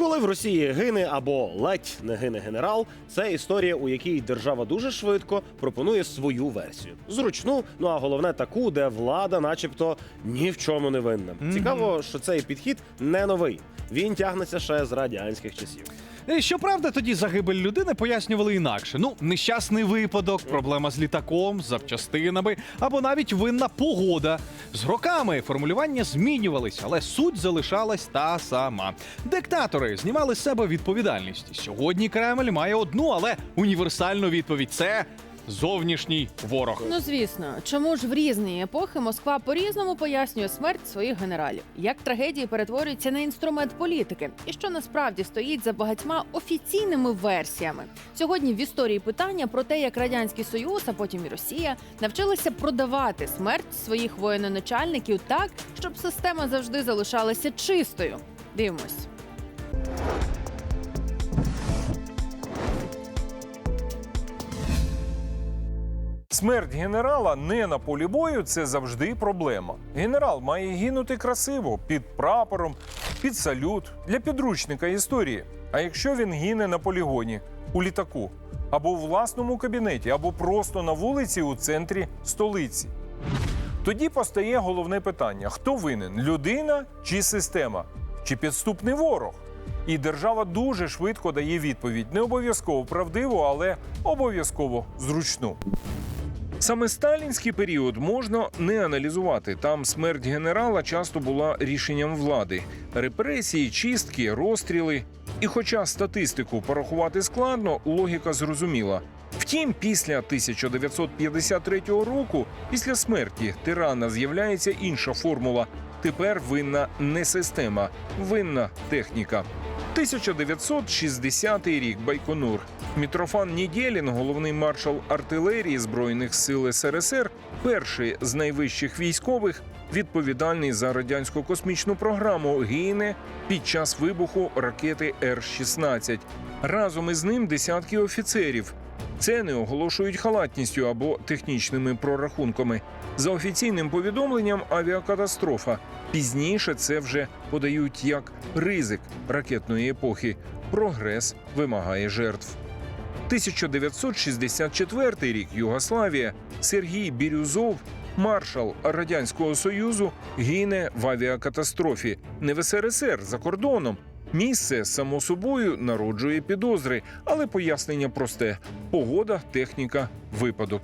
Коли в Росії гине або ледь не гине генерал, це історія, у якій держава дуже швидко пропонує свою версію. Зручну, ну а головне таку, де влада, начебто, ні в чому не винна. Цікаво, що цей підхід не новий. Він тягнеться ще з радянських часів. Е, Щоправда, тоді загибель людини пояснювали інакше. Ну, нещасний випадок, проблема з літаком, з запчастинами або навіть винна погода. З роками формулювання змінювалися, але суть залишалась та сама. Диктатори знімали з себе відповідальність. Сьогодні Кремль має одну, але універсальну відповідь: це зовнішній ворог. Ну звісно, чому ж в різні епохи Москва по-різному пояснює смерть своїх генералів, як трагедії перетворюються на інструмент політики, і що насправді стоїть за багатьма офіційними версіями. Сьогодні в історії питання про те, як радянський союз, а потім і Росія навчилися продавати смерть своїх воєноначальників так, щоб система завжди залишалася чистою. Дивимось. Смерть генерала не на полі бою це завжди проблема. Генерал має гинути красиво під прапором, під салют для підручника історії. А якщо він гине на полігоні, у літаку, або у власному кабінеті, або просто на вулиці у центрі столиці. Тоді постає головне питання: хто винен людина чи система, чи підступний ворог? І держава дуже швидко дає відповідь, не обов'язково правдиву, але обов'язково зручну. Саме сталінський період можна не аналізувати. Там смерть генерала часто була рішенням влади, репресії, чистки, розстріли. І хоча статистику порахувати складно, логіка зрозуміла. Втім, після 1953 року, після смерті тирана, з'являється інша формула. Тепер винна не система, винна техніка. 1960 рік Байконур. Мітрофан Нідєлін, головний маршал артилерії збройних сил СРСР, перший з найвищих військових, відповідальний за радянську космічну програму, гине під час вибуху ракети Р-16. Разом із ним десятки офіцерів. Це не оголошують халатністю або технічними прорахунками. За офіційним повідомленням, авіакатастрофа. Пізніше це вже подають як ризик ракетної епохи. Прогрес вимагає жертв. 1964 рік Югославія Сергій Бірюзов, маршал Радянського Союзу, гине в авіакатастрофі. Не в СРСР за кордоном. Місце само собою народжує підозри, але пояснення просте: погода, техніка, випадок.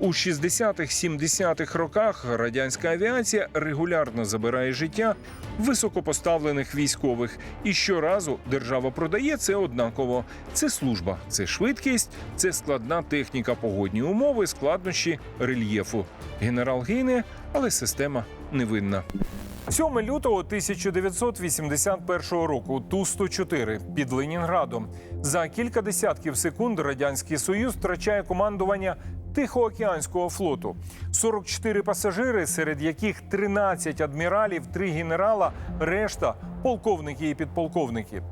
У 60-х-70-х роках радянська авіація регулярно забирає життя високопоставлених військових, і щоразу держава продає це однаково. Це служба, це швидкість, це складна техніка, погодні умови, складнощі рельєфу. Генерал гине, але система невинна. 7 лютого 1981 року Ту-104 під Ленінградом. За кілька десятків секунд радянський союз втрачає командування Тихоокеанського флоту. 44 пасажири, серед яких 13 адміралів, 3 генерала, решта полковники і підполковники.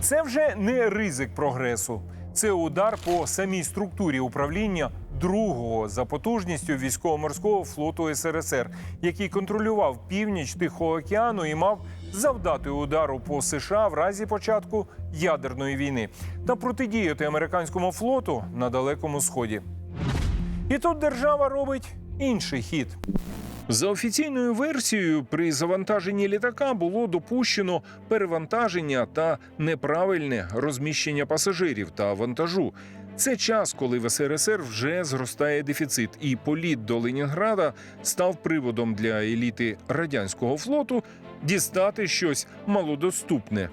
Це вже не ризик прогресу. Це удар по самій структурі управління другого за потужністю військово-морського флоту СРСР, який контролював північ Тихого океану і мав завдати удару по США в разі початку ядерної війни та протидіяти американському флоту на далекому сході. І тут держава робить інший хід. За офіційною версією, при завантаженні літака було допущено перевантаження та неправильне розміщення пасажирів та вантажу. Це час, коли в СРСР вже зростає дефіцит, і політ до Ленінграда став приводом для еліти радянського флоту дістати щось малодоступне.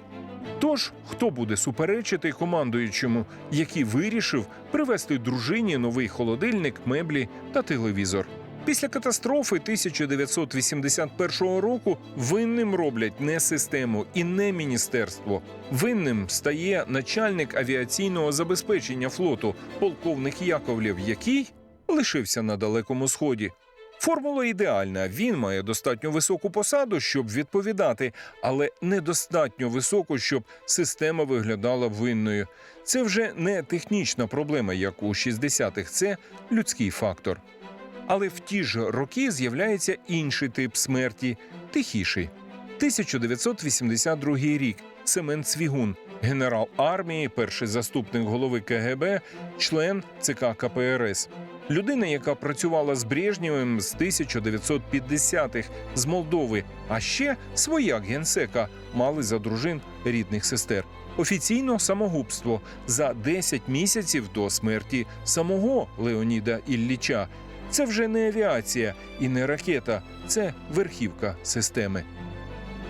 Тож, хто буде суперечити командуючому, який вирішив привезти дружині новий холодильник, меблі та телевізор? Після катастрофи 1981 року винним роблять не систему і не міністерство. Винним стає начальник авіаційного забезпечення флоту, полковник Яковлєв, який лишився на далекому сході. Формула ідеальна. Він має достатньо високу посаду, щоб відповідати, але недостатньо високу, щоб система виглядала винною. Це вже не технічна проблема, як у 60-х, це людський фактор. Але в ті ж роки з'являється інший тип смерті тихіший. 1982 рік. Семен Цвігун, генерал армії, перший заступник голови КГБ, член ЦК КПРС. Людина, яка працювала з Брежнєвим з 1950-х з Молдови, а ще свояк генсека мали за дружин рідних сестер. Офіційно самогубство за 10 місяців до смерті самого Леоніда Ілліча. Це вже не авіація і не ракета, це верхівка системи.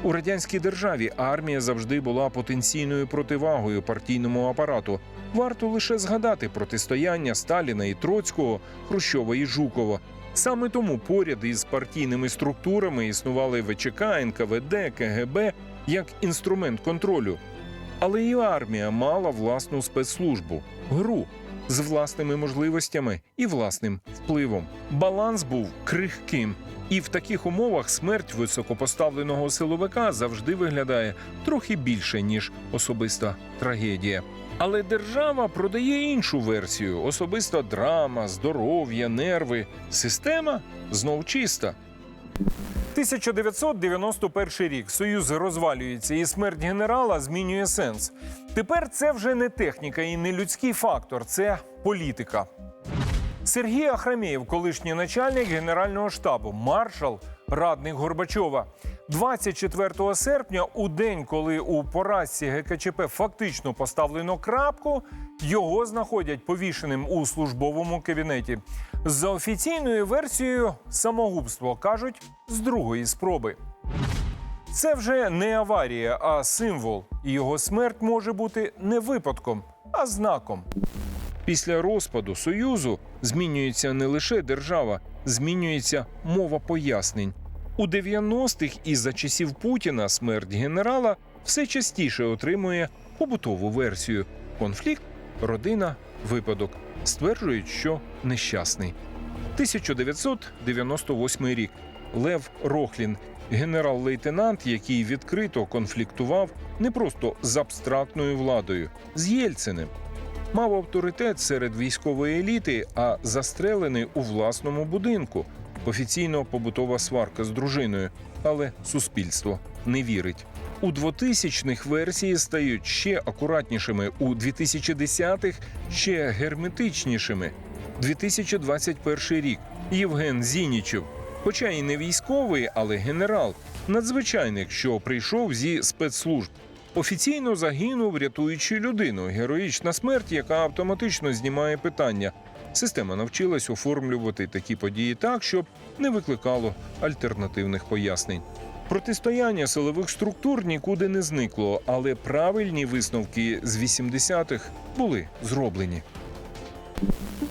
У радянській державі армія завжди була потенційною противагою партійному апарату. Варто лише згадати протистояння Сталіна і Троцького, Хрущова і Жукова. Саме тому поряд із партійними структурами існували ВЧК, НКВД, КГБ як інструмент контролю. Але і армія мала власну спецслужбу гру з власними можливостями і власним впливом. Баланс був крихким. І в таких умовах смерть високопоставленого силовика завжди виглядає трохи більше, ніж особиста трагедія. Але держава продає іншу версію: особиста драма, здоров'я, нерви. Система знов чиста. 1991 рік союз розвалюється, і смерть генерала змінює сенс. Тепер це вже не техніка і не людський фактор, це політика. Сергій Ахрамєєв, колишній начальник генерального штабу, маршал, радник Горбачова. 24 серпня, у день, коли у поразці ГКЧП фактично поставлено крапку, його знаходять повішеним у службовому кабінеті. За офіційною версією, самогубство кажуть з другої спроби. Це вже не аварія, а символ. І його смерть може бути не випадком, а знаком. Після розпаду Союзу змінюється не лише держава, змінюється мова пояснень. У 90-х і за часів Путіна смерть генерала все частіше отримує побутову версію: конфлікт, родина, випадок. Стверджують, що нещасний. 1998 рік. Лев Рохлін, генерал-лейтенант, який відкрито конфліктував не просто з абстрактною владою, з Єльциним. Мав авторитет серед військової еліти, а застрелений у власному будинку. Офіційно побутова сварка з дружиною, але суспільство не вірить. У 2000-х версії стають ще акуратнішими, у 2010-х ще герметичнішими. 2021 рік. Євген Зінічев, хоча і не військовий, але генерал, надзвичайник, що прийшов зі спецслужб. Офіційно загинув, рятуючи людину. Героїчна смерть, яка автоматично знімає питання. Система навчилась оформлювати такі події так, щоб не викликало альтернативних пояснень. Протистояння силових структур нікуди не зникло, але правильні висновки з 80-х були зроблені.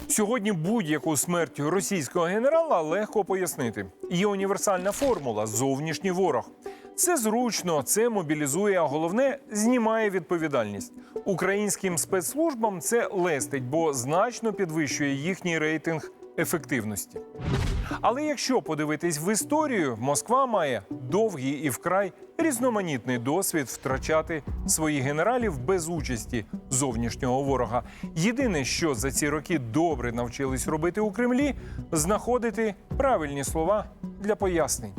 Сьогодні будь-яку смерть російського генерала легко пояснити. Є універсальна формула зовнішній ворог. Це зручно, це мобілізує, а головне знімає відповідальність. Українським спецслужбам це лестить, бо значно підвищує їхній рейтинг ефективності. Але якщо подивитись в історію, Москва має довгий і вкрай різноманітний досвід втрачати своїх генералів без участі зовнішнього ворога. Єдине, що за ці роки добре навчились робити у Кремлі, знаходити правильні слова для пояснень.